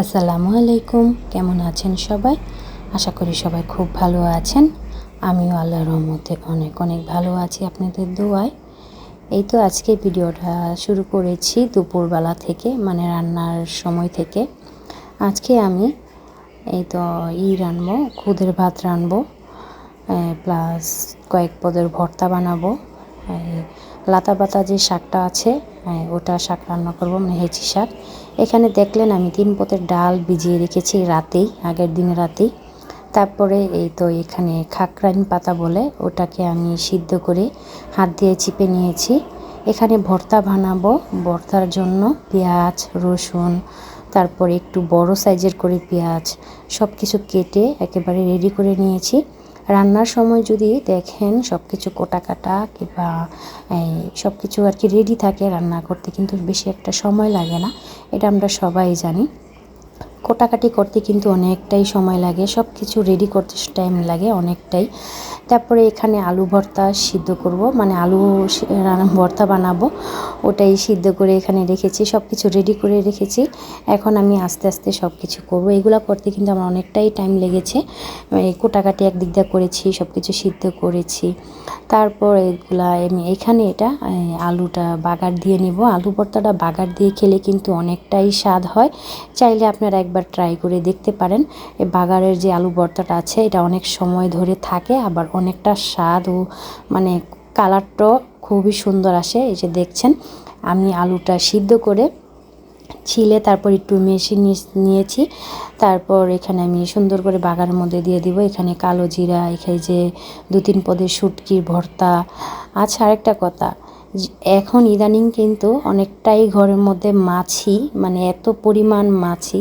আসসালামু আলাইকুম। কেমন আছেন সবাই? আশা করি সবাই খুব ভালো আছেন। আমিও আল্লাহর রহমতে অনেক অনেক ভালো আছি আপনাদের দোয়ায়। এই তো আজকে ভিডিওটা শুরু করেছি দুপুরবেলা থেকে মানে রান্নার সময় থেকে। আজকে আমি এই তো ই রানবো, খুদের ভাত রানবো প্লাস কয়েক পদের ভর্তা বানাবো। লাতা পাতা যে শাকটা আছে ওটা শাক রান্না করব মানে হেঁচি শাক। এখানে দেখলেন আমি তিন পথের ডাল ভিজিয়ে রেখেছি রাতেই, আগের দিন রাতেই। তারপরে এই তো এখানে খাকরাইন পাতা বলে, ওটাকে আমি সিদ্ধ করে হাত দিয়ে চিপে নিয়েছি। এখানে ভর্তা বানাবো, ভর্তার জন্য পেঁয়াজ, রসুন, তারপরে একটু বড় সাইজের করে পেঁয়াজ সব কিছু কেটে একেবারে রেডি করে নিয়েছি। রান্নার সময় যদি দেখেন সব কিছু কোটা কাটা কিংবা, এই সব কিছু আর কি রেডি থাকে রান্না করতে, কিন্তু বেশি একটা সময় লাগে না। এটা আমরা সবাই জানি। কোটাকাটি করতে কিন্তু অনেকটাই সময় লাগে সব কিছু রেডি করতে টাইম লাগে অনেকটাই। তারপরে এখানে আলু ভর্তা সিদ্ধ করব মানে আলু ভর্তা বানাবো, ওটাই সিদ্ধ করে এখানে রেখেছি সব কিছু রেডি করে রেখেছি। এখন আমি আস্তে আস্তে সব কিছু করব, এগুলো করতে কিন্তু আমার অনেকটাই টাইম লেগেছে। কোটাকাটি একদিক দিয়ে করেছি সব কিছু সিদ্ধ করেছি। তারপর এগুলা, আমি এখানে এটা আলুটা বাগার দিয়ে নিব। আলু ভর্তাটা বাগার দিয়ে খেলে কিন্তু অনেকটাই স্বাদ হয়। চাইলে আপনারা একবার ট্রাই করে দেখতে পারেন। এই বাগারের যে আলু ভর্তাটা আছে, এটা অনেক সময় ধরে থাকে, আবার অনেকটা স্বাদ ও মানে কালারটাও খুবই সুন্দর আসে। এই যে দেখছেন, আমি আলুটা সিদ্ধ করে ছিলে, তারপর একটু মেশিন নিয়েছি, তারপর এখানে আমি সুন্দর করে বাগার মধ্যে দিয়ে দিব। এখানে কালো জিরা, এখানে যে দু তিন পদের শুটকির ভর্তা। আচ্ছা আরেকটা কথা এখন ইদানিং কিন্তু অনেকটাই ঘরের মধ্যে মাছি মানে এত পরিমাণ মাছি,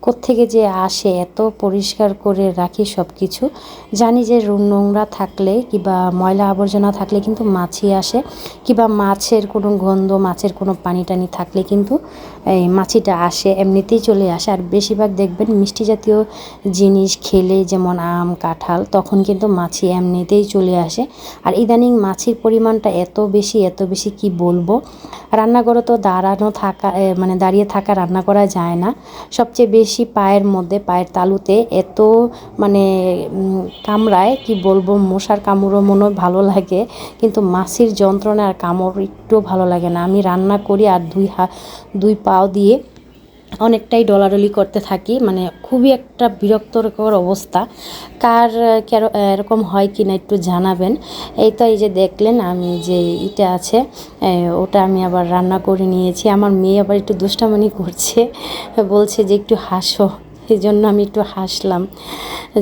কোত্থেকে যে আসে, এত পরিষ্কার করে রাখি সব কিছু জানি যে রুম নোংরা থাকলে কিবা ময়লা আবর্জনা থাকলে কিন্তু মাছি আসে, কিবা মাছের কোনো গন্ধ, মাছের কোনো পানি টানি থাকলে কিন্তু এই মাছিটা আসে, এমনিতেই চলে আসে। আর বেশিরভাগ দেখবেন মিষ্টি জাতীয় জিনিস খেলে যেমন আম, কাঁঠাল, তখন কিন্তু মাছি এমনিতেই চলে আসে। আর ইদানিং মাছির পরিমাণটা এত বেশি এত বেশি কি বলব? রান্নাঘরে তো দাঁড়ানো থাকা মানে দাঁড়িয়ে থাকা রান্না করা যায় না। সবচেয়ে বেশি পায়ের মধ্যে, পায়ের তালুতে এত মানে কামড়ায়, কি বলব, মশার কামড়ও মনে ভালো লাগে, কিন্তু মাছির যন্ত্রণা আর কামড় একটু ভালো লাগে না। আমি রান্না করি আর দুই হা, দুই পাও দিয়ে অনেকটাই ডলাডলি করতে থাকি। মানে খুবই একটা বিরক্তকর অবস্থা। কার এরকম হয় কি না একটু জানাবেন। এই তো এই যে দেখলেন আমি যে ইটা আছে ওটা আমি আবার রান্না করে নিয়েছি। আমার মেয়ে আবার একটু দুষ্টামানি করছে, বলছে যে একটু হাসো। এই জন্য আমি একটু হাসলাম।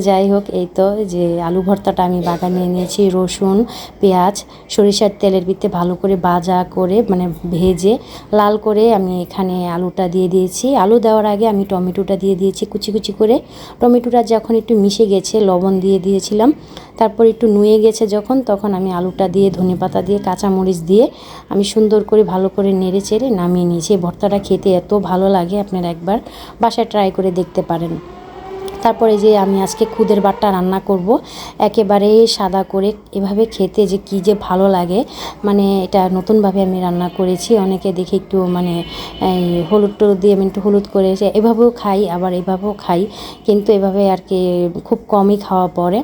যাই হোক, এই তো যে আলু ভর্তাটা আমি বাগানে নিয়েছি রসুন, পেঁয়াজ, সরিষার তেলের ভিতরে ভালো করে বাজা করে মানে ভেজে লাল করে আমি এখানে আলুটা দিয়ে দিয়েছি। আলু দেওয়ার আগে আমি টমেটোটা দিয়ে দিয়েছি কুচি কুচি করে। টমেটোটা যখন একটু মিশে গেছে, লবণ দিয়ে দিয়েছিলাম, তারপর একটু নুয়ে গেছে যখন, তখন আমি আলুটা দিয়ে, ধনে পাতা দিয়ে, কাঁচামরিচ দিয়ে আমি সুন্দর করে ভালো করে নেড়ে চেড়ে নামিয়ে নিয়েছি। ভর্তাটা খেতে এত ভালো লাগে, আপনারা একবার বাসায় ট্রাই করে দেখতে পারেন। garden তারপরে যে আমি আজকে খুদের বাটটা রান্না করব, একেবারে সাদা করে এভাবে খেতে যে কী যে ভালো লাগে। মানে এটা নতুনভাবে আমি রান্না করেছি, অনেকে দেখে একটু মানে হলুদ টলুদ দিয়ে আমি একটু হলুদ করে এভাবেও খাই, আবার এভাবেও খাই। কিন্তু এভাবে আর কি খুব কমই খাওয়া পড়ে।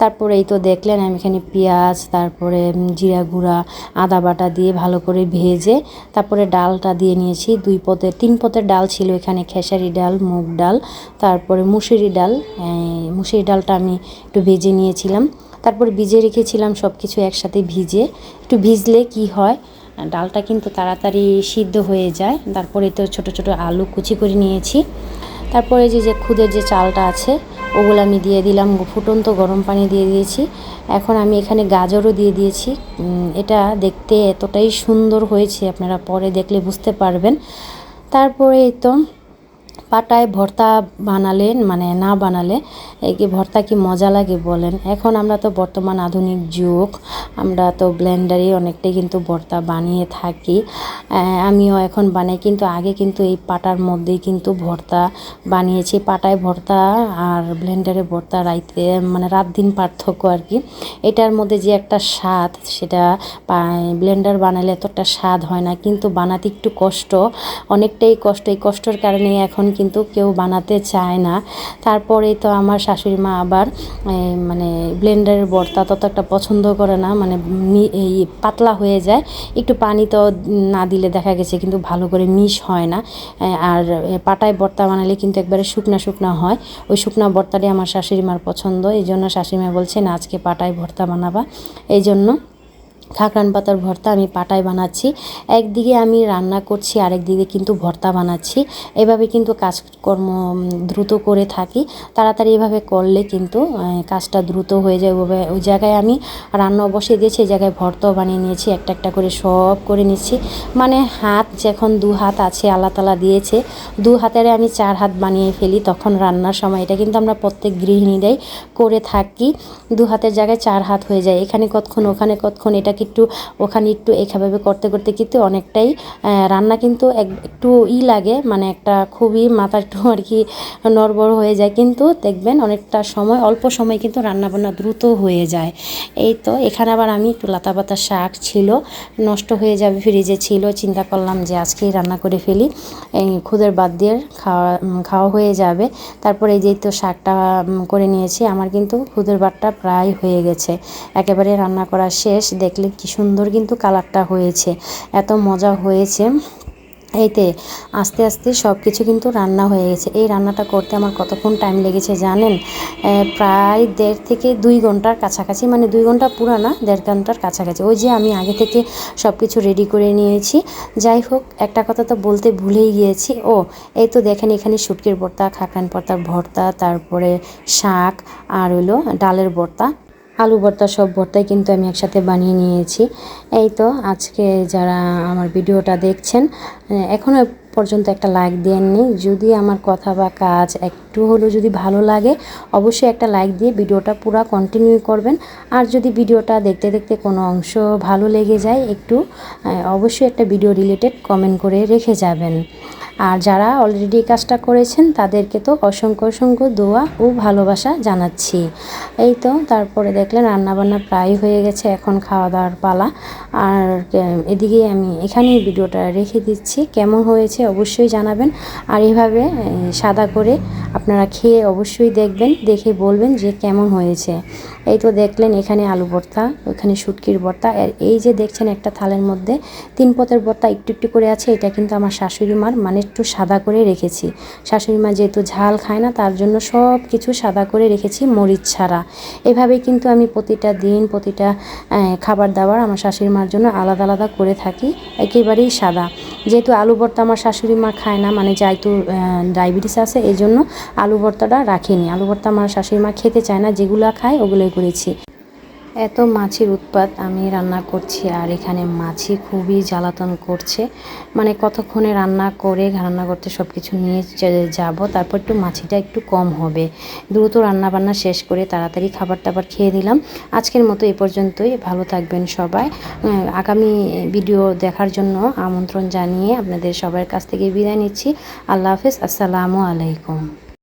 তারপরে এই তো দেখলেন আমি এখানে পেঁয়াজ, তারপরে জিরা গুঁড়া, আদা বাটা দিয়ে ভালো করে ভেজে তারপরে ডালটা দিয়ে নিয়েছি। দুই পদের, তিন পদের ডাল ছিল এখানে, খেসারি ডাল, মুগ ডাল, তারপরে মুসুরি ডাল মুসুরি ডালটা আমি একটু ভেজে নিয়েছিলাম। তারপর ভিজে রেখেছিলাম সব কিছু একসাথে ভিজে একটু ভিজলে কি হয়, ডালটা কিন্তু তাড়াতাড়ি সিদ্ধ হয়ে যায়। তারপরে তো ছোট ছোট আলু কুচি করে নিয়েছি। তারপরে যে যে খুদের যে চালটা আছে, ওগুলো আমি দিয়ে দিলাম। ফুটন্ত গরম পানি দিয়ে দিয়েছি। এখন আমি এখানে গাজরও দিয়ে দিয়েছি। এটা দেখতে এতটাই সুন্দর হয়েছে, আপনারা পরে দেখলে বুঝতে পারবেন। তারপরে তো পাটায় ভর্তা বানালেন মানে না বানালে এই কি ভর্তা কি মজা লাগে বলেন। এখন আমরা তো বর্তমান আধুনিক যুগ, আমরা তো ব্লেন্ডারে অনেকটাই কিন্তু ভর্তা বানিয়ে থাকি। আমিও এখন বানাই, কিন্তু আগে কিন্তু এই পাটার মধ্যেই কিন্তু ভর্তা বানিয়েছি। পাটায় ভর্তা আর ব্লেন্ডারে ভর্তা রাইতে মানে রাত দিন পার্থক্য আর কি। এটার মধ্যে যে একটা স্বাদ, সেটা ব্লেন্ডার বানালে এতটা স্বাদ হয় না, কিন্তু বানাতে একটু কষ্ট, অনেকটাই কষ্ট। এই কষ্টর কারণে এখন কিন্তু কেউ বানাতে চায় না। তারপরে তো আমার শাশুড়ি মা আবার মানে ব্লেন্ডারের বর্তা তত একটা পছন্দ করে না মানে এই পাতলা হয়ে যায়। একটু পানি তো না দিলে দেখা গেছে কিন্তু ভালো করে মিশ হয় না। আর পাটায় বর্তা বানালে কিন্তু একবারে শুকনা শুকনা হয়। ওই শুকনা ভর্তাটাই আমার শাশুড়ি মার পছন্দ। এই জন্য শাশুড়ি মা বলছেন আজকে পাটায় ভর্তা বানাবা। এই জন্য খাকরান পাতার ভর্তা আমি পাটায় বানাচ্ছি। একদিকে আমি রান্না করছি, আরেকদিকে কিন্তু ভর্তা বানাচ্ছি। এভাবে কিন্তু কাজকর্ম দ্রুত করে থাকি। তাড়াতাড়ি এভাবে করলে কিন্তু কাজটা দ্রুত হয়ে যায়। ওভাবে ওই জায়গায় আমি রান্না বসিয়ে দিয়েছি, এই জায়গায় ভর্তাও বানিয়ে নিয়েছি, একটা একটা করে সব করে নিচ্ছি। মানে হাত যখন দু হাত আছে, আল্লাহ তালা দিয়েছে, দু হাতের আমি চার হাত বানিয়ে ফেলি, তখন রান্নার সময় এটা কিন্তু আমরা প্রত্যেক গৃহিণীরাই করে থাকি। দু হাতের জায়গায় চার হাত হয়ে যায়, এখানে কতক্ষণ, ওখানে কতক্ষণ এটাকে একটু ওখানে একটু এইভাবে করতে করতে কিন্তু অনেকটাই রান্না কিন্তু এক- একটু ই লাগে মানে একটা খুবই মাথা একটু আর কি নড়বড় হয়ে যায়। কিন্তু দেখবেন অনেকটা সময়, অল্প সময় কিন্তু রান্না বান্না দ্রুত হয়ে যায়। এই তো, এখানে আবার আমি একটু লাতা পাতা শাক ছিল, নষ্ট হয়ে যাবে, ফ্রিজে ছিল, চিন্তা করলাম যে আজকেই রান্না করে ফেলি। এই খুদের বাদ দিয়ে খাওয়া খাওয়া হয়ে যাবে। তারপরে এই যে তো শাকটা করে নিয়েছি, আমার কিন্তু খুদের বাটটা প্রায় হয়ে গেছে। একেবারে রান্না করা শেষ, দেখলে কি সুন্দর কিন্তু কালারটা হয়েছে, এত মজা হয়েছে। এইতে আস্তে আস্তে সব কিছু কিন্তু রান্না হয়ে গেছে। এই রান্নাটা করতে আমার কতক্ষণ টাইম লেগেছে জানেন? প্রায় দেড় থেকে দুই ঘণ্টার কাছাকাছি মানে দুই ঘণ্টা পুরো না দেড় ঘণ্টার কাছাকাছি। ওই যে আমি আগে থেকে সব কিছু রেডি করে নিয়েছি। যাই হোক, একটা কথা তো বলতে ভুলেই গিয়েছি। ও, এই তো দেখেন এখানে শুটকির ভর্তা খাকান ভর্তার ভর্তা, তারপরে শাক, আর হলো ডালের ভর্তা। আলু ভর্তা সব ভর্তাই কিন্তু আমি একসাথে বানিয়ে নিয়েছি। এই তো আজকে যারা আমার ভিডিওটা দেখছেন এখনও পর্যন্ত একটা লাইক দেননি। যদি আমার কথা বা কাজ একটু হলেও যদি ভালো লাগে, অবশ্যই একটা লাইক দিয়ে ভিডিওটা পুরো কন্টিনিউ করবেন। আর যদি ভিডিওটা দেখতে দেখতে কোনো অংশ ভালো লেগে যায়, একটু অবশ্যই একটা ভিডিও রিলেটেড কমেন্ট করে রেখে যাবেন। আর যারা অলরেডি কাজটা করেছেন, তাদেরকে তো অসংখ্য অসংখ্য দোয়া ও ভালোবাসা জানাচ্ছি। এই তো, তারপরে দেখলেন রান্নাবান্না প্রায় হয়ে গেছে, এখন খাওয়া দাওয়ার পালা। আর এদিকে আমি এখানেই ভিডিওটা রেখে দিচ্ছি। কেমন হয়েছে অবশ্যই জানাবেন। আর এভাবে সাদা করে আপনারা খেয়ে অবশ্যই দেখবেন, দেখে বলবেন যে কেমন হয়েছে। এই তো দেখলেন এখানে আলু ভর্তা, ওখানে শুটকির ভর্তা, আর এই যে দেখছেন একটা থালের মধ্যে তিন পথের ভর্তা একটু একটু করে আছে, এটা কিন্তু আমার শাশুড়ি মার মানে একটু সাদা করে রেখেছি। শাশুড়ি মা যেহেতু ঝাল খায় না, তার জন্য সব কিছু সাদা করে রেখেছি, মরিচ ছাড়া। এভাবে কিন্তু আমি প্রতিটা দিন, প্রতিটা খাবার দাবার আমার শাশুড়ি মার জন্য আলাদা আলাদা করে থাকি, একেবারেই সাদা। যেহেতু আলু ভর্তা আমার শাশুড়ি মা খায় না মানে যেহেতু ডায়াবেটিস আছে, এই জন্য আলু ভর্তাটা রাখিনি। আলু ভর্তা আমার শাশুড়ি মা খেতে চায় না, যেগুলো খায় ওগুলোই করেছি। এত মাছির উৎপাত আমি রান্না করছি আর এখানে মাছি খুবই জ্বালাতন করছে। মানে কতক্ষণে রান্না করে, রান্না করতে সব কিছু নিয়ে যাব, তারপর একটু মাছিটা একটু কম হবে। দ্রুত রান্না বান্না শেষ করে তাড়াতাড়ি খাবার টাবার খেয়ে দিলাম আজকের মতো এ পর্যন্তই। ভালো থাকবেন সবাই। আগামী ভিডিও দেখার জন্য আমন্ত্রণ জানিয়ে আপনাদের সবার কাছ থেকে বিদায় নিচ্ছি। আল্লাহ হাফেজ। আসসালামু আলাইকুম।